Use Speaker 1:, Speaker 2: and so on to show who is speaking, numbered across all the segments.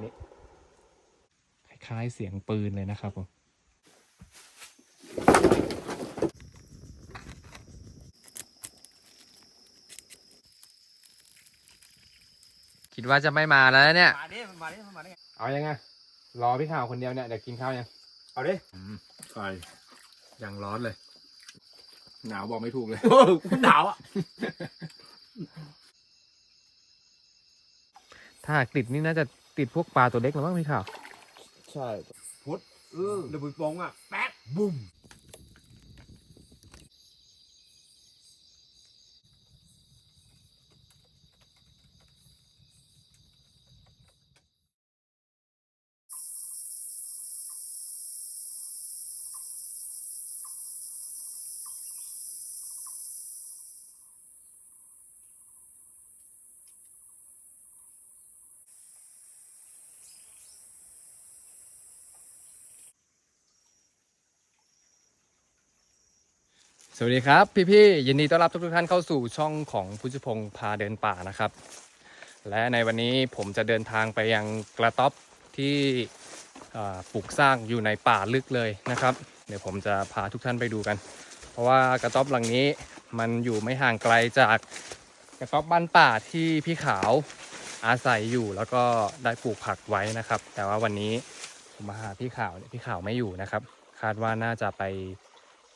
Speaker 1: นนี้ คล้ายๆเสียงปืนเลยนะครับผมคิดว่าจะไม่มาแล้วเนี่ย
Speaker 2: มาดิมาดิมาดิ
Speaker 1: เอายังไง รอพี่ข่าวคนเดียวเนี่ยเดี๋ยวกินข้าวยัง
Speaker 2: เอาดิ
Speaker 1: ไฟยังร้อนเลย หนาวบอกไม่ถูกเลย
Speaker 2: โอ้โหกูหนาวอะ
Speaker 1: ถ้าหากติดนี่น่าจะ ติดพวกปลาตัวเล็กหรือมั้งพี่ข่าว
Speaker 2: ใช่พุทธเออเดบุยปองอะแป๊กบุ้ม
Speaker 1: สวัสดีครับ พี่ๆยินดีต้อนรับทุกท่านเข้าสู่ช่องของพุทธพงศ์พาเดินป่านะครับ และในวันนี้ผมจะเดินทางไปยังกระต๊อบที่ปลูกสร้างอยู่ในป่าลึกเลยนะครับ เดี๋ยวผมจะพาทุกท่านไปดูกัน เพราะว่ากระต๊อบหลังนี้มันอยู่ไม่ห่างไกลจากกระต๊อบบ้านป่าที่พี่ขาวอาศัยอยู่แล้วก็ได้ปลูกผักไว้นะครับ แต่ว่าวันนี้ผมมาหาพี่ขาวพี่ขาวไม่อยู่นะครับ คาดว่าน่าจะไป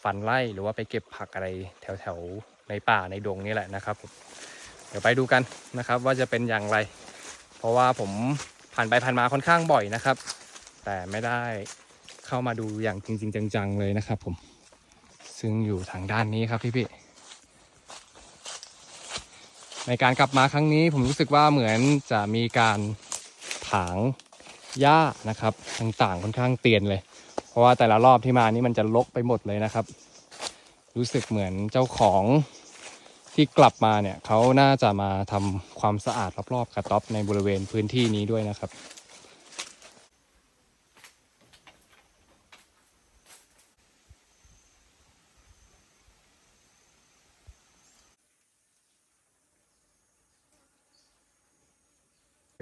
Speaker 1: ฟันไล่หรือว่าไปเก็บผักอะไรแถวๆในป่าในดงนี่แหละนะครับผมเดี๋ยวไปดูกันนะครับว่าจะเป็นอย่างไร เพราะว่าผมผ่านไปผ่านมาค่อนข้างบ่อยนะครับ แต่ไม่ได้เข้ามาดูอย่างจริง ๆ จังๆเลยนะครับ ผมซึ่งอยู่ทางด้านนี้ครับพี่ๆในการกลับมาครั้งนี้ผมรู้สึกว่าเหมือนจะมีการถางหญ้านะครับต่างๆค่อนข้างเตียนเลย ราะว่าแต่ละรอบที่มานี่มันจะลกไปหมดเลยนะครับ รู้สึกเหมือนเจ้าของที่กลับมาเนี่ยเขาน่าจะมาทำความสะอาดรอบๆกระต๊อบในบริเวณพื้นที่นี้ด้วยนะครับ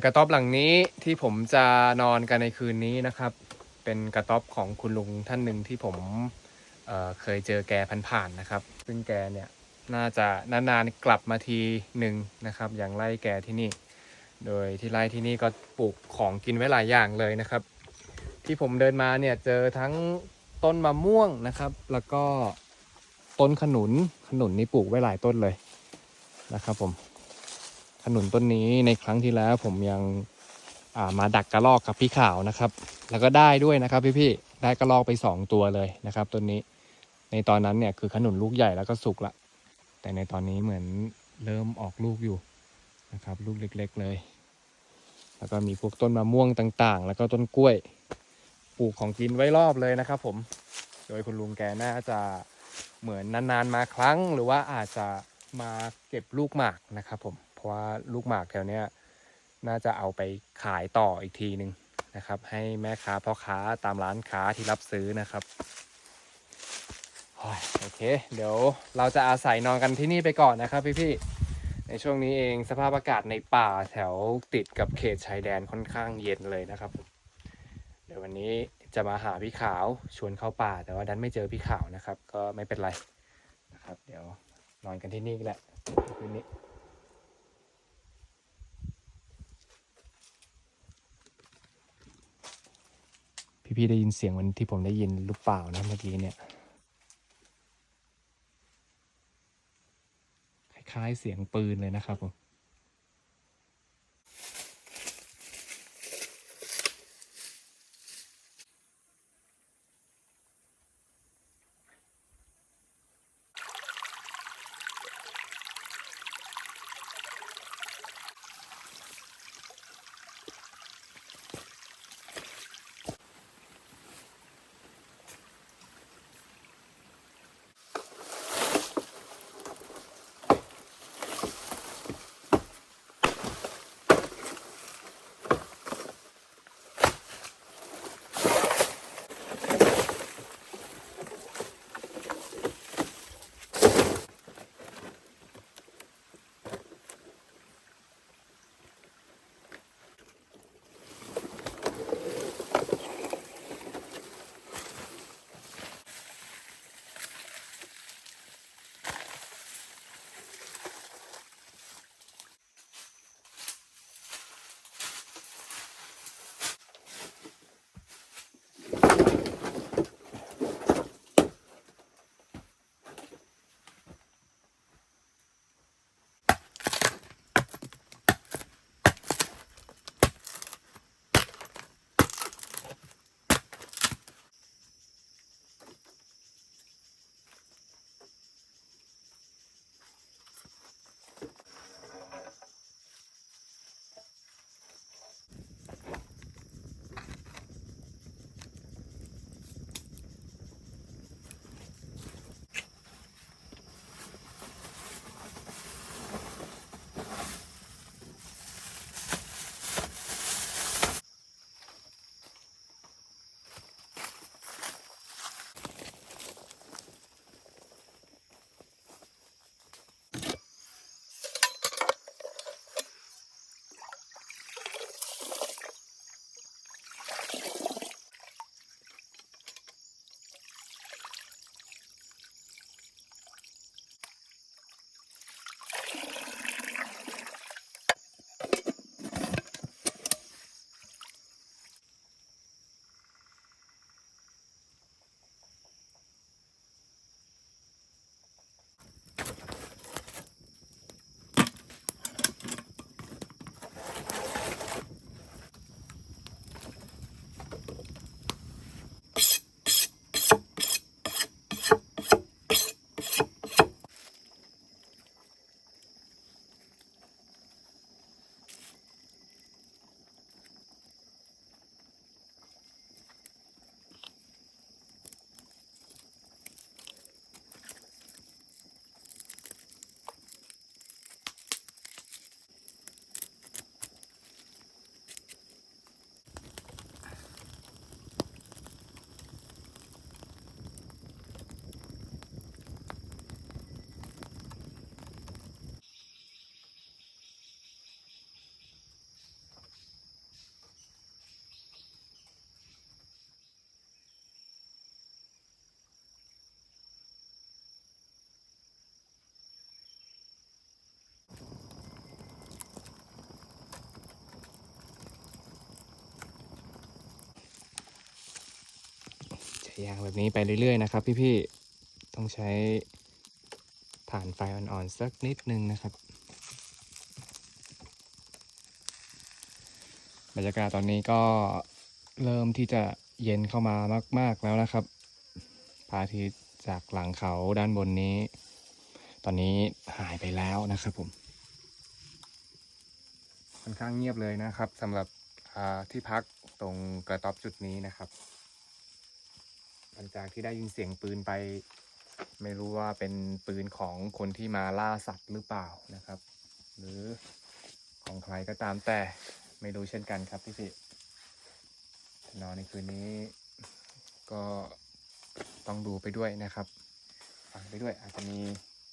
Speaker 1: กระต๊อบหลังนี้ที่ผมจะนอนกันในคืนนี้นะครับ เป็นกระต๊อบของคุณลุงท่านหนึ่งที่ผมเเคยเจอแกผ่านๆนะครับ ซึ่งแกเนี่ยน่าจะนานๆกลับมาทีหนึ่งนะครับ อย่างไร่แกที่นี่ โดยที่ไร่ที่นี่ก็ปลูกของกินไว้หลายอย่างเลยนะครับ ที่ผมเดินมาเนี่ยเจอทั้งต้นมะม่วงนะครับ แล้วก็ต้นขนุนขนุนนี่ปลูกไว้หลายต้นเลยนะครับ ผมขนุนต้นนี้ในครั้งที่แล้วผมยังามาดักกระรอกกับพี่ขาวนะครับ แล้วก็ได้ด้วยนะครับพี่ๆได้กระรอกไปสองตัวเลยนะครับต้นนี้ ในตอนนั้นเนี่ยคือขนุนลูกใหญ่แล้วก็สุกละ แต่ในตอนนี้เหมือนเริ่มออกลูกอยู่นะครับ ลูกเล็ก ๆเลย แล้วก็มีพวกต้นมะม่วงต่างๆ แล้วก็ต้นกล้วยปลูกของกินไว้รอบเลยนะครับ ผม โดยคุณลุงแกน่าจะเหมือนนานๆมาครั้ง หรือว่าอาจจะมาเก็บลูกหมากนะครับ ผม เพราะว่าลูกหมากแถวเนี้ยน่าจะเอาไปขายต่ออีกทีหนึ่ง นะครับ ให้แม่ค้าพ่อค้าตามร้านค้าที่รับซื้อนะครับโอเค เดี๋ยวเราจะอาศัยนอนกันที่นี่ไปก่อนนะครับพี่ๆในช่วงนี้เองสภาพอากาศในป่าแถวติดกับเขตชายแดนค่อนข้างเย็นเลยนะครับ เดี๋ยววันนี้จะมาหาพี่ขาวชวนเข้าป่า แต่ว่าดันไม่เจอพี่ขาวนะครับ ก็ไม่เป็นไรนะครับ เดี๋ยวนอนกันที่นี่ก็แหละคืนนี้ พี่ๆได้ยินเสียงวันที่ผมได้ยินหรือเปล่านะเมื่อกี้เนี่ย คล้ายๆเสียงปืนเลยนะครับผม ย่างแบบนี้ไปเรื่อยๆนะครับ พี่ๆต้องใช้ผ่านไฟอ่อนๆสักนิดนึงนะครับ บรรยากาศตอนนี้ก็เริ่มที่จะเย็นเข้ามามาก ๆแล้วนะครับพระอาทิตย์จากหลังเขาด้านบนนี้ ตอนนี้หายไปแล้วนะครับผมค่อนข้างเงียบเลยนะครับสำหรับที่พักตรงกระต๊อบจุดนี้นะครับ หลังจากที่ได้ยินเสียงปืนไป ไม่รู้ว่าเป็นปืนของคนที่มาล่าสัตว์หรือเปล่านะครับ หรือของใครก็ตามแต่ไม่รู้เช่นกันครับพี่พี่นอนในคืนนี้ก็ต้องดูไปด้วยนะครับฟังไปด้วยอาจจะมี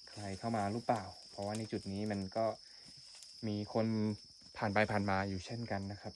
Speaker 1: ใครเข้ามาหรือเปล่า เพราะว่าในจุดนี้มันก็มีคนผ่านไปผ่านมาอยู่เช่นกันนะครับ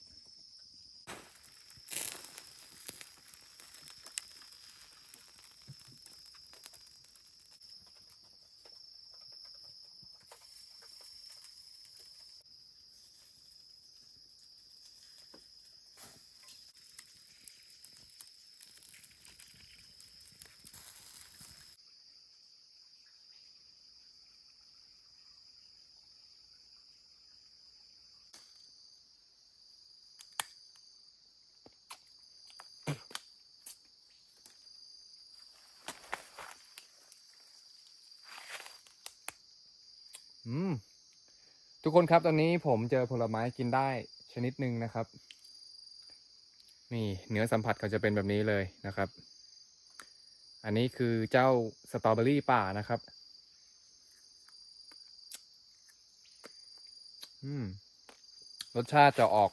Speaker 1: อืม ทุกคนครับตอนนี้ผมเจอผลไม้กินได้ชนิดหนึ่งนะครับ นี่เนื้อสัมผัสเขาจะเป็นแบบนี้เลยนะครับ อันนี้คือเจ้าสตรอเบอรี่ป่านะครับ อืม รสชาติจะออก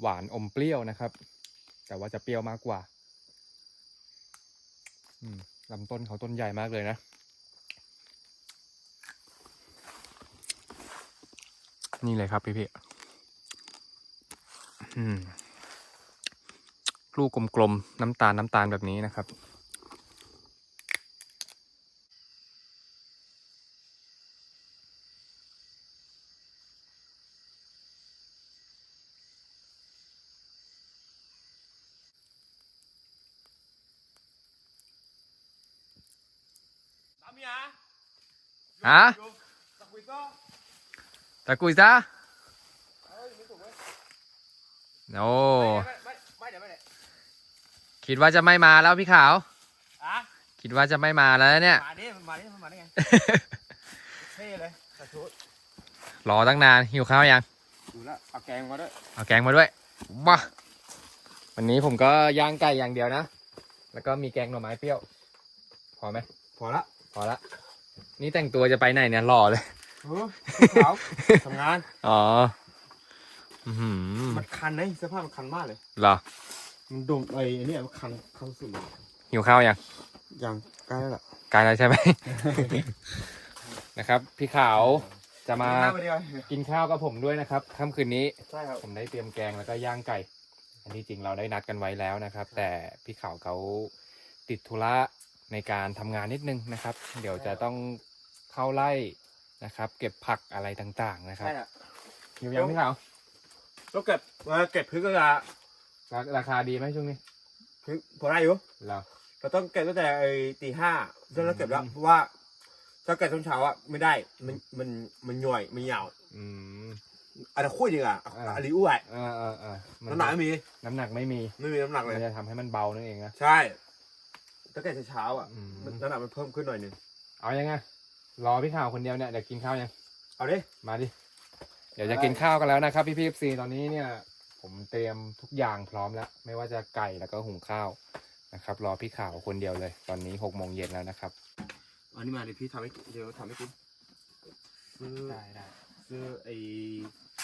Speaker 1: หวานอมเปรี้ยวนะครับ แต่ว่าจะเปรี้ยวมากกว่าลำต้นเขาต้นใหญ่มากเลยนะ นี่เลยครับพี่พี่อืมลูกกลมๆ น้ำตาลน้ำตาลแบบนี้นะครับ
Speaker 2: ตามยา
Speaker 1: ฮะ
Speaker 2: ตะกุยก็
Speaker 1: ตะกุยซะ
Speaker 2: เอ้ยไม่ถูกเว้ย
Speaker 1: โอ้
Speaker 2: ไม่ไม่ไม่เดี๋ยวไม่เดี๋ยว
Speaker 1: คิดว่าจะไม่มาแล้วพี่ขาว
Speaker 2: อะ
Speaker 1: คิดว่าจะไม่มาแล้วเนี่ย
Speaker 2: มาดิมันมาดิมันมาได้ไงเท่เลยสาธุ
Speaker 1: รอตั้งนานหิวข้าวยัง
Speaker 2: ดูแลวเอาแกงมาด้วย
Speaker 1: เอาแกงมาด้วยมาวันนี้ผมก็ย่างไก่อย่างเดียวนะ แล้วก็มีแกงหน่อไม้เปรี้ยว พอไหม
Speaker 2: พอละ
Speaker 1: พอละ นี่แต่งตัวจะไปไหนเนี่ยหล่อเลย
Speaker 2: เออขาวทำงาน
Speaker 1: อ๋ออือหือ
Speaker 2: มันคันนะเสื้อผ้ามันคันมากเลย
Speaker 1: เหรอ
Speaker 2: มันดมไอ้อันเนี้ยมันคันคันสุดเลย
Speaker 1: หิวข้าวยัง
Speaker 2: ยังใกล้แล้วล่ะ
Speaker 1: ไกลแล้วใช่ไหม นะครับ พี่ขาวจะมา
Speaker 2: หน้ไปเดียว
Speaker 1: กินข้าวกับผมด้วยนะครับค่ำคืนนี้
Speaker 2: ใช่ครับ
Speaker 1: ผมได้เตรียมแกงแล้วก็ย่างไก่ อันที่จริงเราได้นัดกันไว้แล้วนะครับ แต่พี่ขาวเขาติดธุระในการทำงานนิดนึงนะครับ เดี๋ยวจะต้องเข้าไล่ นะครับ เก็บผักอะไรต่างๆนะครับ
Speaker 2: ใช่ละ
Speaker 1: หิวยังพี่ขาว
Speaker 2: ต้องเก็บมาเก็บพริกก็จะ
Speaker 1: ราราคาดีไหมช่วงนี้
Speaker 2: พริกพอได้อยู่
Speaker 1: เรา
Speaker 2: เราต้องเก็บตั้งแต่ไอ้ตีห้าจนเราเก็บแล้วเพราะว่าถ้าเก็บตอนเช้าอะไม่ได้ มันมันมันหน่วยมันยาว
Speaker 1: อืม
Speaker 2: อันนั้นคุยดีอะ
Speaker 1: อ่า
Speaker 2: อันนี้อ้วน
Speaker 1: เออเออเออมั
Speaker 2: น้ำหนักไม่มี
Speaker 1: น้ำหนักไม่มี
Speaker 2: ไม่มีน้ำหนักเลย
Speaker 1: มันจะทำให้มันเบานั่นเองนะ
Speaker 2: ใช่ถ้าเกิดเช้าๆอะ
Speaker 1: อืม
Speaker 2: มันน้ำหนักมันเพิ่มขึ้นหน่อยหนึง
Speaker 1: เอายังไง รอพี่ขาวคนเดียวเนี่ยเดี๋ยวกินข้าวยัง
Speaker 2: เอาดิ
Speaker 1: มาดิเดี๋ยวจะ
Speaker 2: ได้
Speaker 1: กินข้าวกันแล้วนะครับ พี่พี่ซีตอนนี้เนี่ย ผมเตรียมทุกอย่างพร้อมแล้ว ไม่ว่าจะไก่แล้วก็หุงข้าวนะครับ รอพี่ข่าวคนเดียวเลย ตอนนี้หกโมงเย็นแล้วนะครับ
Speaker 2: อันนี้มาดิพี่ทำให้เดี๋ยวทำให้กินซื้อ
Speaker 1: ได้ได้
Speaker 2: ซื้อไอ้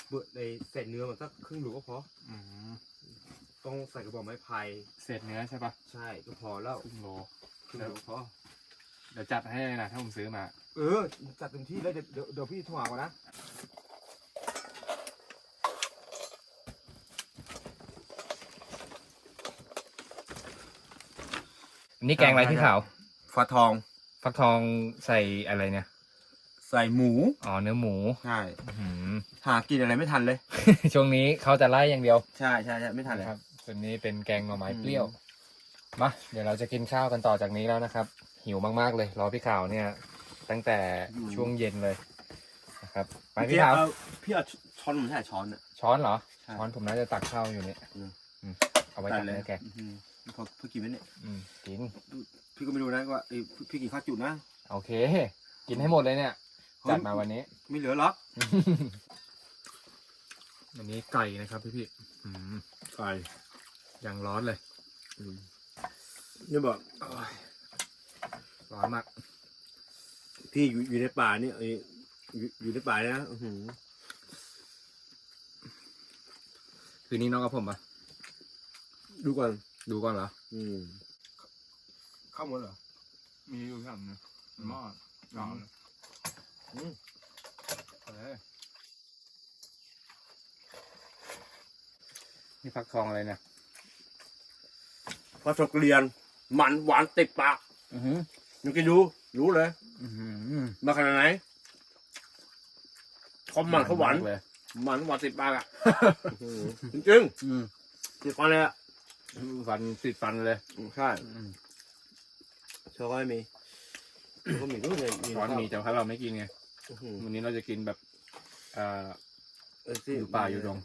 Speaker 2: เบื่อไอ้เศษเนื้อมันสักครึ่งหลูก็พอ
Speaker 1: อืม
Speaker 2: ต้องใส่กระบอกไม้ไผ่
Speaker 1: เศษเนื้อใช่ปะ
Speaker 2: ใช่ก็พอแล้ว
Speaker 1: ครึ่งโล
Speaker 2: ครึ่งหลูก็พอ
Speaker 1: เดี๋ยวจัดให้เลยนะถ้าผมซื้อมา
Speaker 2: เออ จัดเต็มที่แล้วเดี๋ยวเดี๋ยวเดี๋ยวพี่โทรหาก่อนนะ
Speaker 1: อันนี้แกงอะไรพี่ข่าว
Speaker 2: ฟักทอง
Speaker 1: ฟักทองใส่อะไรเนี่ย
Speaker 2: ใส่หมู
Speaker 1: อ๋อเนื้อหมู
Speaker 2: ใช่
Speaker 1: อื้อหือ
Speaker 2: หากินอะไรไม่ทันเลย
Speaker 1: ช่วงนี้เขาจะไล่อย่างเดียว
Speaker 2: ใช่ใช่ใช่ไม่ทันเลย
Speaker 1: นะครับ ส่วนนี้เป็นแกงหน่อไม้เปรี้ยว มา เดี๋ยวเราจะกินข้าวกันต่อจากนี้แล้วนะครับ หิวมากๆเลย รอพี่ข่าวเนี่ย ตั้งแต่ช่วงเย็นเลยนะครับไปพี่ข่าว
Speaker 2: พี่เอาช้อนมันใช่ช้อนอะ
Speaker 1: ช้อนเหรอ
Speaker 2: ใช่
Speaker 1: ช้อนผมน่าจะตักข้าวอยู่เนี่ย
Speaker 2: อืม
Speaker 1: อืมเอาไว้ตักเนื้อแก
Speaker 2: อืมพอเพิ่งกินไปเนี่ย
Speaker 1: อืมกิน
Speaker 2: พี่ก็ไม่รู้นะว่าเอ้ยพี่กินข้าวจุนะ
Speaker 1: โอเค กินให้หมดเลยเนี่ยจัดมาวันนี้
Speaker 2: ไม่เหลือหรอก
Speaker 1: อันนี้ไก่นะครับพี่พี่ๆอืม
Speaker 2: ไก่
Speaker 1: ยังร้อนเลย
Speaker 2: เนี่ยบอก
Speaker 1: โอ้ยร้อนมาก
Speaker 2: พี่อยู่อยู่ในป่านี่เอ้ยอยู่อยู่ในป่าเนี่ยนะอื้อหือ
Speaker 1: คืนนี้น้องกับผมปะ
Speaker 2: ดูก่อน
Speaker 1: ดูก่อนเหรอ
Speaker 2: อืม
Speaker 1: ข้าวหมดเหรอ
Speaker 3: มีอยู่อย่างหนึงหม้อร้อน
Speaker 1: อืมเอ้ยนี่ฟักทองอะไรเนี่ย
Speaker 2: พอสกเรียน มันหวานติดปาก
Speaker 1: อือหือ
Speaker 2: ยังกินดู รู้เลย
Speaker 1: อือหือ
Speaker 2: มาขนาดไหนความมันเขาหวาน
Speaker 1: กเลย
Speaker 2: มันหวานติดปากอะ จริงจริง
Speaker 1: อืม
Speaker 2: ๆติดฟันเลยอะ
Speaker 1: ฟันติดฟันเลย
Speaker 2: อืมใช่
Speaker 1: อืม
Speaker 2: เชื่อว่าไม่มีก็มีก็มีมี
Speaker 1: ร้อนมีแต่ถ้าเราไม่กินไง
Speaker 2: อื้อหือ
Speaker 1: วันนี้เราจะกินแบบอ่า
Speaker 2: เออสิ
Speaker 1: อยู่ป่าอยู่ดง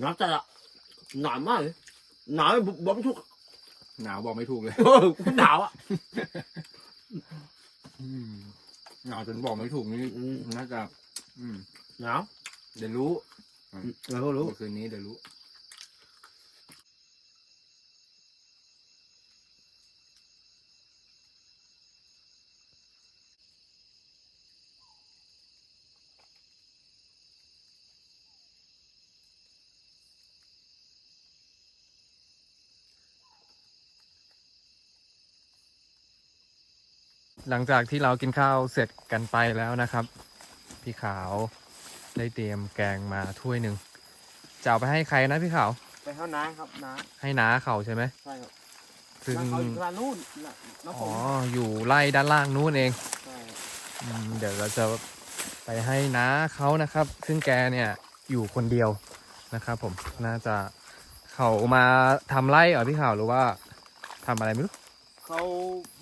Speaker 2: หนาวจัดอะหนาวมากเลยหนาวแบบบอกไม่ถูก
Speaker 1: หนาวบอกไม่ถูกเลย
Speaker 2: เออกูหนาวอะ
Speaker 1: หนาวจนบอกไม่ถูกนี่
Speaker 2: อืม
Speaker 1: น่าจะอืม
Speaker 2: หนาว
Speaker 1: เดี๋ยวรู้
Speaker 2: เราก็รู้
Speaker 1: คืนนี้เดี๋ยวรู้ หลังจากที่เรากินข้าวเสร็จกันไปแล้วนะครับ พี่ขาวได้เตรียมแกงมาถ้วยหนึ่งจะเอาไปให้ใครนะพี่ขาว
Speaker 2: ไปเข้าน้ำครับน้
Speaker 1: ให้น้าเขาใช่ไหมำ
Speaker 2: ใช่ครับ
Speaker 1: ซึ่ง
Speaker 2: น้ำเขาอยู่ทางนู้นน่ะน้ำผ
Speaker 1: อ๋อ
Speaker 2: ม
Speaker 1: อยู่ไล่ด้านล่างนู้นเอง
Speaker 2: ใช่
Speaker 1: อืมเดี๋ยวเราจะไปให้น้าเขานะครับ ซึ่งแกเนี่ยอยู่คนเดียวนะครับ ผมน่าจะเขามาทำไร่เหรอพี่ข่าวหรือว่าทำอะไรไม่รู้
Speaker 2: เขา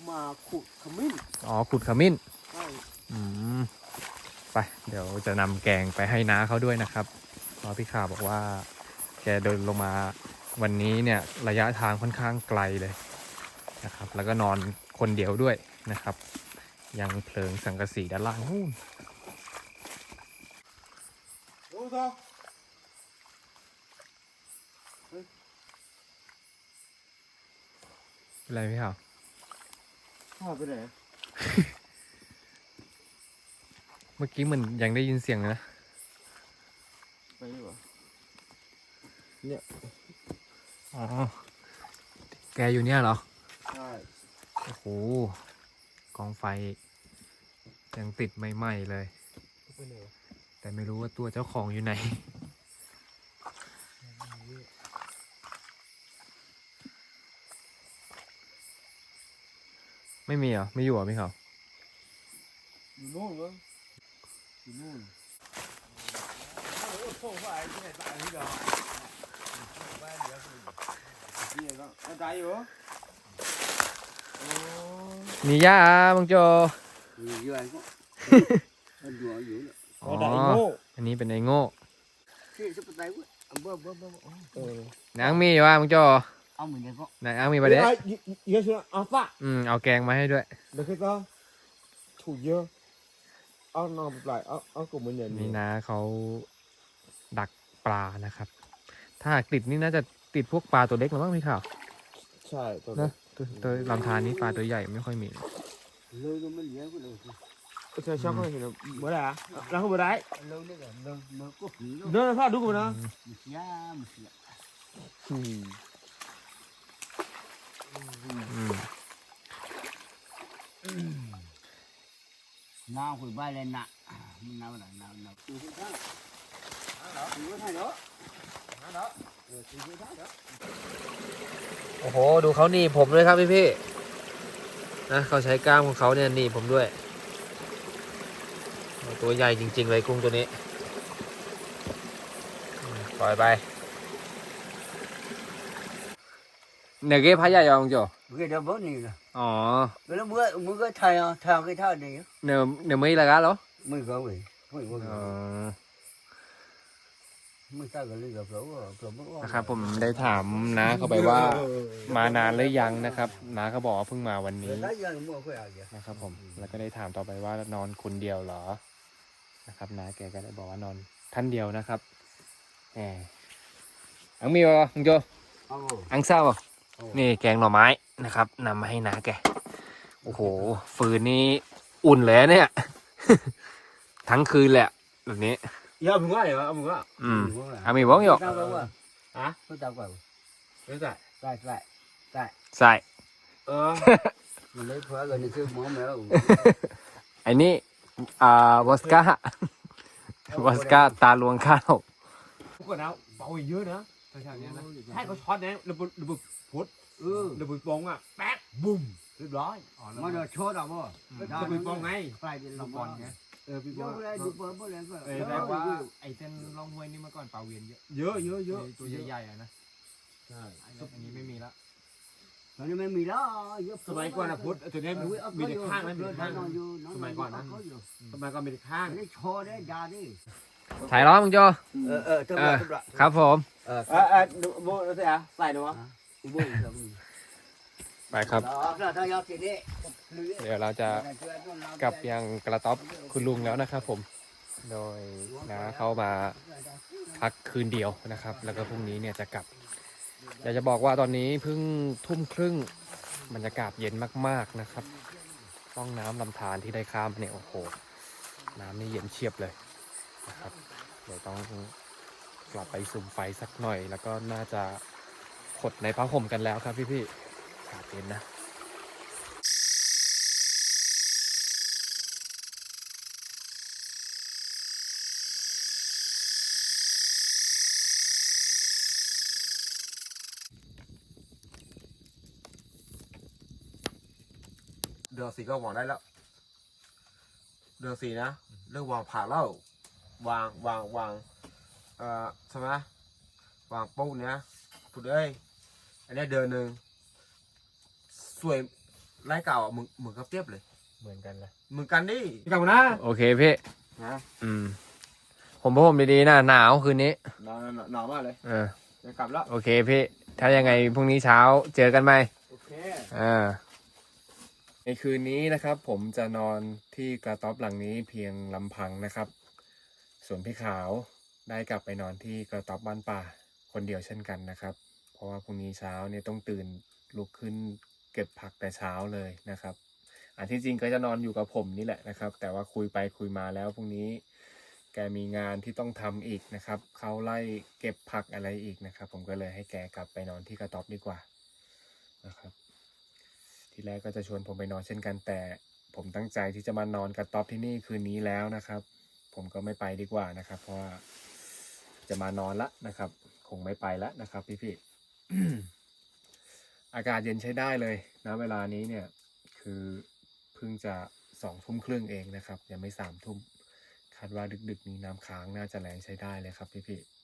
Speaker 2: มาขุดขมิ้น
Speaker 1: อ๋อขุดขมิ้น
Speaker 2: ใช่
Speaker 1: อืมไปเดี๋ยวจะนำแกงไปให้น้าเขาด้วยนะครับเพราะพี่ข่าวบอกว่า แกเดินลงมาวันนี้เนี่ยระยะทางค่อนข้างไกลเลยนะครับ แล้วก็นอนคนเดียวด้วยนะครับ ยังเพลิงสังกะสีด้านล่างนู่น
Speaker 2: รู้ต่อ
Speaker 1: เป็นไรพี่ข่าว
Speaker 2: พ่อไปไหน
Speaker 1: เมื่อกี้มันยังได้ยินเสียงเลยนะ
Speaker 2: ไปดีกว่า
Speaker 1: อ๋อแกอยู่เนี่ยเหรอ
Speaker 2: ใช่
Speaker 1: โอ้โหกองไฟ ยังติดใหม่ๆเลย
Speaker 2: ไปไหนวะ
Speaker 1: แต่ไม่รู้ว่าตัวเจ้าของอยู่ไหน ไม่มีเหรอไม่อยู่เหรอพี่เขา
Speaker 2: อยู่นู่นมั้งอยู่นู่นโอ้โหไปที่ไหนตายที่เดียวไปเดี๋ยวที่ไหนก็ตายอยู่โอ้
Speaker 1: มีย่าบังโจ
Speaker 2: ยอยู่ไหนก็อยู่อยู่เนี่ย
Speaker 1: อ๋ออันนี้เป็นไอโง่
Speaker 2: ที่จะไปไหนวะเบิ่มเบิ่มเบิ่มเออนา
Speaker 1: งมีว่าบังโจ
Speaker 2: เอาเหมือนกันก็
Speaker 1: นางมีประเด็น
Speaker 2: เยอะชัวร์อัลฟา
Speaker 1: อืมเอาแกงมาให้ด้วย
Speaker 2: เดี๋ยวคือก็ถูกเยอะเอานอนปลายเอาเอากลุ่มมันเนี่ย
Speaker 1: นี่นะเขาดักปลานะครับ ถ้าหากติดนี่น่าจะติดพวกปลาตัวเล็กหรือมั้งพี่ข่าว
Speaker 2: ใช่ตัว
Speaker 1: นะตัวตัวลำธารนี้ปลาตัวใหญ่ไม่ค่อยมี
Speaker 2: เลยก็ไม่เหลือก็เลยใช่ชอบก็เห็นเมื่อไหร่อะแล้วเขาเมื่อไหร่
Speaker 3: lâu nữa là lâu nó có khí
Speaker 2: เลาดดูกูนะ
Speaker 1: ม
Speaker 3: một xíu một xíu
Speaker 1: อืม
Speaker 3: nào hồi bay lên nặng mình nào là nào nào từ cái đó từ cái đó đó từ cái đó đó
Speaker 1: โอ้โห ดูเขาหนีผมด้วยครับพี่พี่ๆนะเขาใช้กล้ามของเขาเนี่ยหนีผมด้วย ตัวใหญ่จริง ๆ เลยกุ้งตัวนี้ ปล่อยไป เกพายายองโจ
Speaker 3: cái đó bớt nhiều rồi
Speaker 1: อ๋อ
Speaker 3: cái đó mưa mưa cái thay thay cái thay này
Speaker 1: เนอเนอไม่ละกันเหรอ
Speaker 3: mưa có gì mưa có
Speaker 1: อ๋อ
Speaker 3: mưa ta cái ly gặp lỗ gặp lỗ
Speaker 1: นะครับผมได้ถามน้าเขาไปว่ามานานหรือยังนะครับน้าเขาบอกว่าเพิ่งมาวันนี้
Speaker 3: đấy giờ mua cái gì
Speaker 1: นะครับ ผม แล้วก็ได้ถามต่อไปว่านอนคนเดียวเหรอนะครับน้าแกก็ได้บอกว่านอนท่านเดียวนะครับแหมอังมีวะอังโจ
Speaker 3: Ồ,
Speaker 1: อังเศร้าบ่ นี่แกงหน่อไม้นะครับนำมาให้น้าแก โอ้โห ฟืนนี่อุ่นเลยอะเนี่ย ทั้งคืนแหลยอะแบบนี้
Speaker 2: Dạ mừng quá rồi, mừng quá.
Speaker 1: อืม อามีบ้องอยู่
Speaker 3: tao đâu à
Speaker 2: Hả?
Speaker 3: tôi tao vào
Speaker 2: Đấy rồi.
Speaker 3: tại tại
Speaker 1: ใส่
Speaker 2: Ờ.
Speaker 3: mình lấy phở rồi thì cứ mỏ mẹ
Speaker 1: ไอ้นี่อ่าวอสก้าวอสก้าตาลวงข้าว
Speaker 2: Không còn nào, bảo hình dứa nữa. Thôi sao nhá. Hai con shot đấy, là một là một phút,
Speaker 3: ừ
Speaker 2: là một bóng à. Bát, bùm. Ríp rồi.
Speaker 3: mà rồi chốt đâu mà
Speaker 2: Là một bóng ngay.
Speaker 3: phải đi làm bòn nhé
Speaker 2: Ờ, bị
Speaker 3: vô
Speaker 2: bóng.
Speaker 3: đây chụp bờ bờ lên phải
Speaker 2: เออแปลว่า
Speaker 1: ไอ้เส้นล่องห้วยนี่เมื่อก่อนเป่าเวียนเยอะ
Speaker 2: Dứa, dứa, dứa.
Speaker 1: ตัวใหญ่ๆอะนะ
Speaker 2: Rồi.
Speaker 1: อันนี้ไม่มีแล้ว
Speaker 3: rồi nhưng mà mì đó
Speaker 2: Sơ máy qua là phút, tụi em bị được khang đấy, bị được khang. Sơ máy qua nó. Sơ máy qua bị được khang.
Speaker 3: cái cho đấy ra đi
Speaker 1: ถ่ายล้อมึงโจ
Speaker 3: ờ ờ tôi
Speaker 1: À.
Speaker 3: đoạn tôi đoạn
Speaker 1: ครับผม
Speaker 3: ờ
Speaker 2: À, à, đúng- mua nó thế à? Xài đúng không?
Speaker 3: bôi rồi
Speaker 1: ไปครับ
Speaker 3: đó là tao giao tiền đi
Speaker 1: เดี๋ยวเราจะกลับยังกระต๊อบคุณลุงแล้วนะครับผม โดยนะเข้ามาพักคืนเดียวนะครับ แล้วก็พรุ่งนี้เนี่ยจะกลับ อยากจะบอกว่าตอนนี้เพิ่งทุ่มครึ่งบรรยากาศเย็นมากๆนะครับร่องน้ำลำธารที่ได้ข้ามเนี่ยโอ้โห น้ำนี่เย็นเฉียบเลย นะครับ เดี๋ยวต้องกลับไปสุมไฟสักหน่อย แล้วก็น่าจะขดในผ้าห่มกันแล้วครับพี่ๆอากาศเย็นนะ
Speaker 2: เดือนสี่ก็หวางได้แล้ว เดือนสี่นะ เรื่องวางผ่าแล้ว วางวางวางเอ่อใช่ไหมวางปุ๊บเนี้ยพูดเอ้ยอันเนี้ยเดือนหนึ่งสวยไล่เก่าอะมึงเหมือนกับเทียบเลย
Speaker 1: เหมือนกันเลย
Speaker 2: เหมือนกันดิกลับมานะ
Speaker 1: โอเคพี่
Speaker 2: นะ
Speaker 1: อืม ผมพผมดีๆนะหนาวคืนนี้
Speaker 2: หนาวหนาวหนาวมากเลย
Speaker 1: เออ
Speaker 2: จะกลับแล้ว
Speaker 1: โอเคพี่ ถ้ายังไงพรุ่งนี้เช้าเจอกันไหม
Speaker 2: โอเค
Speaker 1: อ่าในคืนนี้นะครับ ผมจะนอนที่กระต๊อบหลังนี้เพียงลำพังนะครับ ส่วนพี่ขาวได้กลับไปนอนที่กระต๊อบบ้านป่าคนเดียวเช่นกันนะครับ เพราะว่าพรุ่งนี้เช้าเนี่ยต้องตื่นลุกขึ้นเก็บผักแต่เช้าเลยนะครับ อันที่จริงก็จะนอนอยู่กับผมนี่แหละนะครับ แต่ว่าคุยไปคุยมาแล้วพรุ่งนี้แกมีงานที่ต้องทำอีกนะครับ เขาไล่เก็บผักอะไรอีกนะครับ ผมก็เลยให้แกกลับไปนอนที่กระต๊อบดีกว่านะครับ ทีแรกก็จะชวนผมไปนอนเช่นกันแต่ผมตั้งใจที่จะมานอนกระต๊อบที่นี่คืนนี้แล้วนะครับ ผมก็ไม่ไปดีกว่านะครับ เพราะว่าจะมานอนละนะครับ คงไม่ไปละนะครับ พี่ๆอากาศเย็นใช้ได้เลยนะเวลานี้เนี่ย คือเพิ่งจะสองทุ่มครึ่งเองนะครับ ยังไม่สามทุ่มคาดว่าดึกๆนี้น้ำค้างน่าจะแรงใช้ได้เลยครับพี่ๆ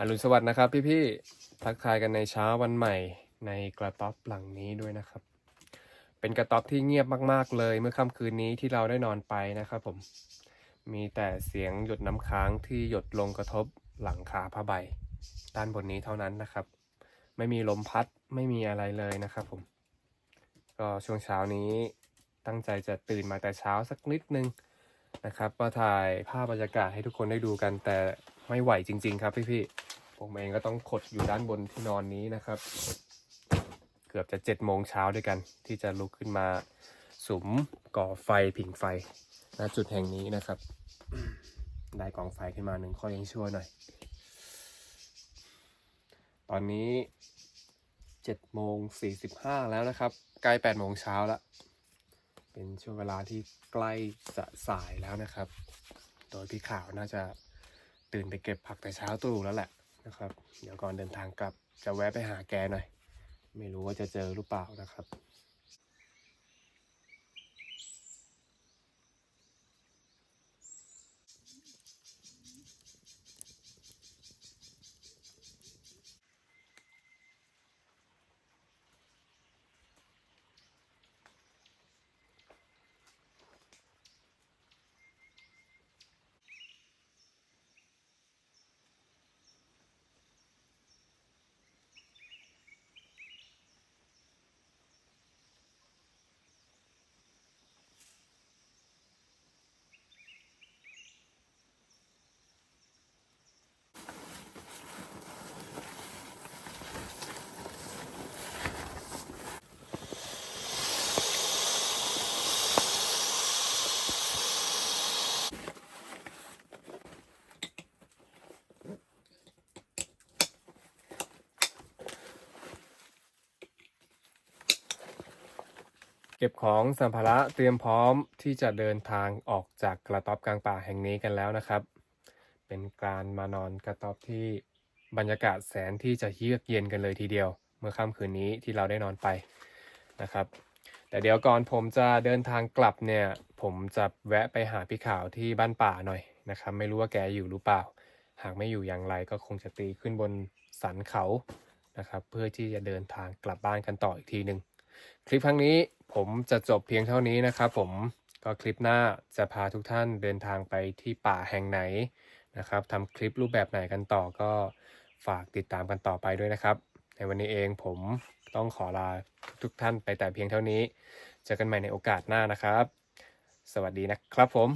Speaker 1: อรุณสวัสดิ์นะครับพี่ๆทักทายกันในเช้าวันใหม่ในกระต๊อบหลังนี้ด้วยนะครับ เป็นกระต๊อบที่เงียบมากๆเลยเมื่อค่ำคืนนี้ที่เราได้นอนไปนะครับผม มีแต่เสียงหยดน้ำค้างที่หยดลงกระทบหลังคาผ้าใบ ด้านบนนี้เท่านั้นนะครับ ไม่มีลมพัดไม่มีอะไรเลยนะครับผม ก็ช่วงเช้านี้ตั้งใจจะตื่นมาแต่เช้าสักนิดนึงนะครับมาถ่ายภาพบรรยากาศให้ทุกคนได้ดูกันแต่ไม่ไหวจริง ๆ ครับพี่ๆ ผมเองก็ต้องขดอยู่ด้านบนที่นอนนี้นะครับ เกือบจะเจ็ดโมงเช้าด้วยกัน ที่จะลุกขึ้นมาสุมก่อไฟผิงไฟณจุดแห่งนี้นะครับ ได้กองไฟขึ้นมาหนึ่งข้อยังชั่วหน่อย ตอนนี้เจ็ดโมงสี่สิบห้าแล้วนะครับ ใกล้แปดโมงเช้าแล้วเป็นช่วงเวลาที่ใกล้จะสายแล้วนะครับ โดยพี่ข่าวน่าจะตื่นไปเก็บผักแต่เช้าตรู่แล้วแหละ นะครับ เดี๋ยวก่อนเดินทางกลับจะแวะไปหาแกหน่อย ไม่รู้ว่าจะเจอหรือเปล่านะครับ เก็บของสัมภาระเตรียมพร้อมที่จะเดินทางออกจากกระต๊อบกลางป่าแห่งนี้กันแล้วนะครับ เป็นการมานอนกระต๊อบที่บรรยากาศแสนที่จะเยือกเย็นกันเลยทีเดียว เมื่อค่ำคืนนี้ที่เราได้นอนไปนะครับ แต่เดี๋ยวก่อนผมจะเดินทางกลับเนี่ย ผมจะแวะไปหาพี่ข่าวที่บ้านป่าหน่อยนะครับ ไม่รู้ว่าแกอยู่หรือเปล่า หากไม่อยู่อย่างไรก็คงจะตีขึ้นบนสันเขานะครับ เพื่อที่จะเดินทางกลับบ้านกันต่ออีกทีหนึ่ง คลิปครั้งนี้ผมจะจบเพียงเท่านี้นะครับผมก็คลิปหน้าจะพาทุกท่านเดินทางไปที่ป่าแห่งไหนนะครับทำคลิปรูปแบบไหนกันต่อก็ฝากติดตามกันต่อไปด้วยนะครับ ในวันนี้เองผมต้องขอลาทุกท่านไปแต่เพียงเท่านี้ เจอกันใหม่ในโอกาสหน้านะครับ สวัสดีนะครับผม